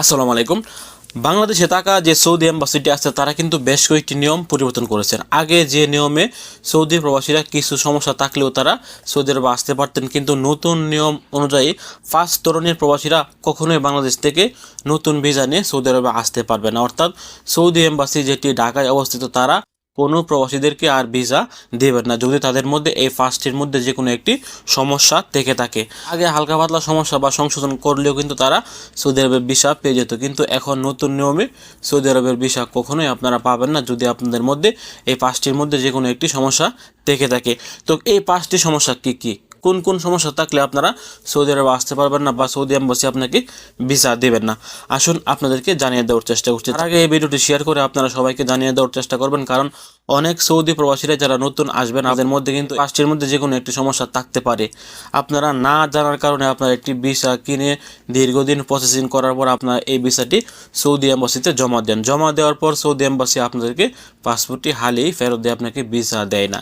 আসসালামু আলাইকুম। বাংলাদেশে থাকা যে সৌদি এম্বাসিটি আছে, তারা কিন্তু বেশ কয়েকটি নিয়ম পরিবর্তন করেছেন। আগে যে নিয়মে সৌদি প্রবাসীরা কিছু সমস্যা থাকলেও তারা সৌদি আরবে আসতে পারতেন, কিন্তু নতুন নিয়ম অনুযায়ী ফার্স্ট ধরনের প্রবাসীরা কখনোই বাংলাদেশ থেকে নতুন ভিসা নিয়ে সৌদি আরবে আসতে পারবে না। অর্থাৎ সৌদি এম্বাসি যেটি ঢাকায় অবস্থিত, তারা কোনো প্রবাসীদেরকে আর ভিসা দেবেন না যদি তাদের মধ্যে এই ফার্স্টের মধ্যে যে কোনো একটি সমস্যা থেকে থাকে। আগে হালকা পাতলা সমস্যা বা সংশোধন করলেও কিন্তু তারা সৌদি আরবের ভিসা পেয়ে যেত। কিন্তু এখন নতুন নিয়মে সৌদি আরবের ভিসা কখনোই আপনারা পাবেন না যদি আপনাদের মধ্যে এই পাঁচটির মধ্যে যে কোনো একটি সমস্যা থেকে থাকে। তো এই পাঁচটি সমস্যা কী কী? কোন কোন সমস্যা থাকলে আপনারা সৌদি আরবে আসতে পারবেন না বা সৌদি এম্বাসি আপনাকে ভিসা দেবেন না। আসুন আপনাদেরকে জানিয়ে দেওয়ার চেষ্টা করছি। আগে এই ভিডিওটি শেয়ার করে আপনারা সবাইকে জানিয়ে দেওয়ার চেষ্টা করবেন কারণ অনেক সৌদি প্রবাসীরা যারা নতুন আসবেন, তাদের মধ্যে কিন্তু পাঁচটির মধ্যে যে কোনো একটি সমস্যা থাকতে পারে। আপনারা না জানার কারণে আপনার একটি ভিসা কিনে দীর্ঘদিন প্রসেসিং করার পর আপনার এই ভিসাটি সৌদি এম্বাসিতে জমা দেন। জমা দেওয়ার পর সৌদি এম্বাসি আপনাদেরকে পাসপোর্টটি হালেই ফেরত দিয়ে আপনাকে ভিসা দেয় না।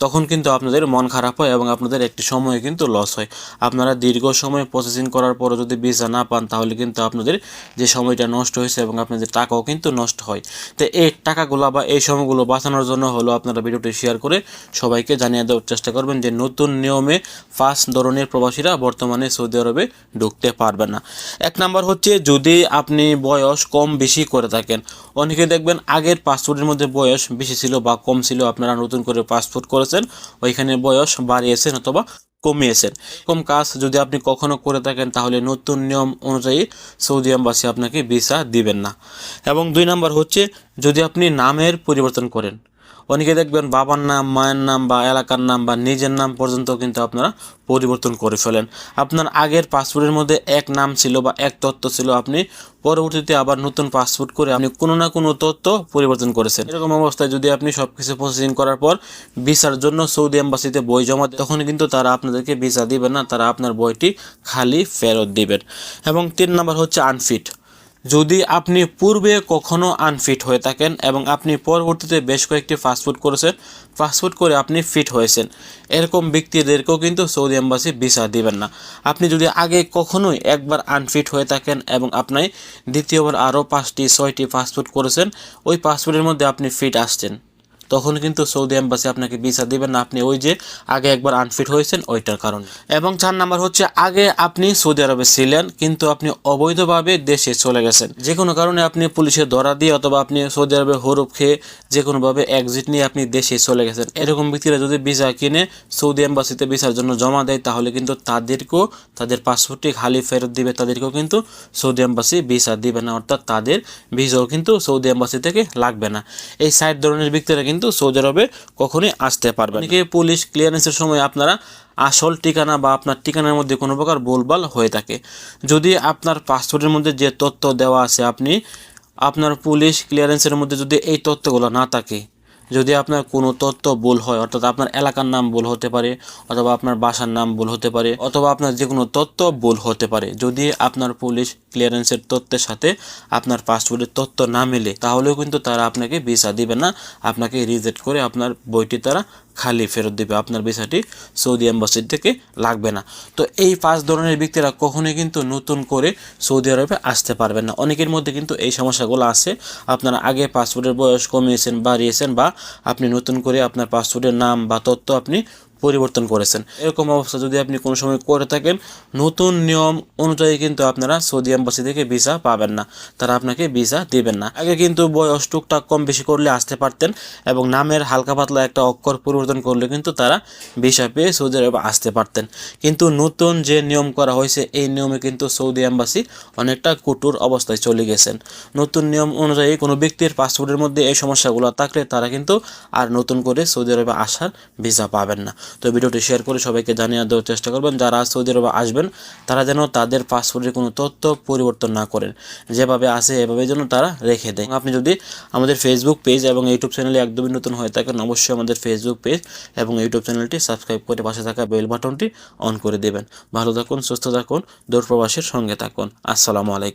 তখন কিন্তু আপনাদের মন খারাপ হয় এবং আপনাদের একটি সময় কিন্তু লস হয়। আপনারা দীর্ঘ সময় প্রসেসিং করার পরও যদি ভিসা না পান, তাহলে কিন্তু আপনাদের যে সময়টা নষ্ট হয়েছে এবং আপনাদের টাকাও কিন্তু নষ্ট হয়। তো এই টাকাগুলো বা এই সময়গুলো বাঁচানোর জন্য হলো আপনারা ভিডিওটি শেয়ার করে সবাইকে জানিয়ে দেওয়ার চেষ্টা করবেন যে নতুন নিয়মে ফার্স্ট ধরনের প্রবাসীরা বর্তমানে সৌদি আরবে ঢুকতে পারবে না। এক নাম্বার হচ্ছে যদি আপনি বয়স কম বেশি করে থাকেন, অনেকে দেখবেন আগের পাসপোর্টের মধ্যে বয়স বেশি ছিল বা কম ছিল, আপনারা নতুন করে পাসপোর্ট করেছেন, ওইখানে বয়স বাড়িয়েছেন অথবা কমিয়েছেন। এরকম কাজ যদি আপনি কখনো করে থাকেন, তাহলে নতুন নিয়ম অনুযায়ী সৌদি আম্বাসি আপনাকে ভিসা দিবেন না। এবং দুই নাম্বার হচ্ছে, যদি আপনি নামের পরিবর্তন করেন অনেকে দেখবেন বাবার নাম, মায়ের নাম বা এলাকার নাম বা নিজের নাম পর্যন্ত কিন্তু আপনারা পরিবর্তন করে ফেলেন। আপনার আগের পাসপোর্টের মধ্যে এক নাম ছিল বা এক তথ্য ছিল, আপনি পরবর্তীতে আবার নতুন পাসপোর্ট করে আপনি কোনো না কোনো তথ্য পরিবর্তন করেছেন। এরকম অবস্থায় যদি আপনি সব কিছু প্রসেসিং করার পর ভিসার জন্য সৌদি এম্বাসিতে বই জমা তখন কিন্তু তারা আপনাদেরকে ভিসা দিবেন না, তারা আপনার বইটি খালি ফেরত দিবেন। এবং তিন নাম্বার হচ্ছে আনফিট যদি আপনি পূর্বে কখনো আনফিট হয়ে থাকেন এবং আপনি পরবর্তীতে বেশ কয়েকটি ফাস্টফুড করেছেন ফাস্টফুড করে আপনি ফিট হয়েছেন। এরকম ব্যক্তিদেরকেও কিন্তু সৌদি এম্বাসি ভিসা দিবেন না। আপনি যদি আগে কখনোই একবার আনফিট হয়ে থাকেন এবং আপনি দ্বিতীয়বার আরও পাঁচটি, ছয়টি ফাস্টফুড করেছেন, ওই ফাস্টফুডের মধ্যে আপনি ফিট আসছেন। তখন কিন্তু সৌদি এম্বাসি আপনাকে ভিসা দিবেন না। আপনি ওই যে আগে একবার আনফিট হয়েছেন, ওইটার কারণে। এবং চার নাম্বার হচ্ছে, আগে আপনি সৌদি আরবে ছিলেন, কিন্তু আপনি অবৈধভাবে দেশে চলে গেছেন। যে কোনো কারণে আপনি পুলিশের ধরা দিয়ে অথবা আপনি সৌদি আরবে হরুপ খেয়ে যে কোনোভাবে এক্সিট নিয়ে আপনি দেশে চলে গেছেন। এরকম ব্যক্তিরা যদি ভিসা কিনে সৌদি এম্বাসিতে ভিসার জন্য জমা দেয়, তাহলে কিন্তু তাদেরকেও তাদের পাসপোর্টটি খালি ফেরত দিবে, তাদেরকেও কিন্তু সৌদি এম্বাসি ভিসা দিবে না। অর্থাৎ তাদের ভিসাও কিন্তু সৌদি এম্বাসি থেকে লাগবে না। এই সাইড ধরনের ব্যক্তিরা কিন্তু সৌদি আরবে কখনোই আসতে পারবে না। পুলিশ ক্লিয়ারেন্সের সময় আপনারা আসল ঠিকানা বা আপনার ঠিকানার মধ্যে কোনো প্রকার ভুলভাল হয়ে থাকে। যদি আপনার পাসপোর্টের মধ্যে যে তথ্য দেওয়া আছে, আপনি আপনার পুলিশ ক্লিয়ারেন্সের মধ্যে যদি এই তথ্যগুলো না থাকে যদি আপনার কোনো তথ্য ভুল হয়, অর্থাৎ আপনার এলাকার নাম ভুল হতে পারে, অথবা আপনার বাসার নাম ভুল হতে পারে, অথবা আপনার যে কোনো তথ্য ভুল হতে পারে, যদি আপনার পুলিশ ক্লিয়ারেন্সের তথ্যের সাথে আপনার পাসপোর্টের তথ্য না মেলে, তাহলেও কিন্তু তারা আপনাকে ভিসা দিবে না। আপনাকে রিজেক্ট করে আপনার বইটি তারা খালি ফেরত দেবে আপনার ভিসাটি সৌদি অ্যাম্বাসির থেকে লাগবে না। তো এই পাঁচ ধরনের ব্যক্তিরা কখনোই কিন্তু নতুন করে সৌদি আরবে আসতে পারবেন না। অনেকের মধ্যে কিন্তু এই সমস্যাগুলো আছে। আপনারা আগে পাসপোর্টের বয়স কমিয়েছেন, বাড়িয়েছেন বা আপনি নতুন করে আপনার পাসপোর্টের নাম বা তথ্য আপনি পরিবর্তন করেছেন। এরকম অবস্থা যদি আপনি কোনো সময় করে থাকেন, নতুন নিয়ম অনুযায়ী কিন্তু আপনারা সৌদি এম্বাসি থেকে ভিসা পাবেন না। তারা আপনাকে ভিসা দিবেন না। আগে কিন্তু বয়স টুকটাক কম বেশি করলে আসতে পারতেন এবং নামের হালকা পাতলা একটা অক্ষর পরিবর্তন করলে কিন্তু তারা ভিসা পেয়ে সৌদি আরবে আসতে পারতেন। কিন্তু নতুন যে নিয়ম করা হয়েছে, এই নিয়মে কিন্তু সৌদি এম্বাসি অনেকটা কুটুর অবস্থায় চলে গেছেন। নতুন নিয়ম অনুযায়ী কোনো ব্যক্তির পাসপোর্টের মধ্যে এই সমস্যাগুলো থাকলে তারা কিন্তু আর নতুন করে সৌদি আরবে আসার ভিসা পাবেন না। তো ভিডিওটি শেয়ার করে সবাইকে জানিয়ে দেওয়ার চেষ্টা করবেন। যারা সৌদি আরবে আসবেন, তারা যেন তাদের পাসপোর্টের কোনো তথ্য পরিবর্তন না করেন। যেভাবে আসে এভাবে যেন তারা রেখে দেয়। আপনি যদি আমাদের ফেসবুক পেজ এবং ইউটিউব চ্যানেলে একদমই নতুন হয়ে থাকেন, অবশ্যই আমাদের ফেসবুক পেজ এবং ইউটিউব চ্যানেলটি সাবস্ক্রাইব করে পাশে থাকা বেল বাটনটি অন করে দেবেন। ভালো থাকুন, সুস্থ থাকুন দূর প্রবাসের সঙ্গে থাকুন। আসসালামু আলাইকুম।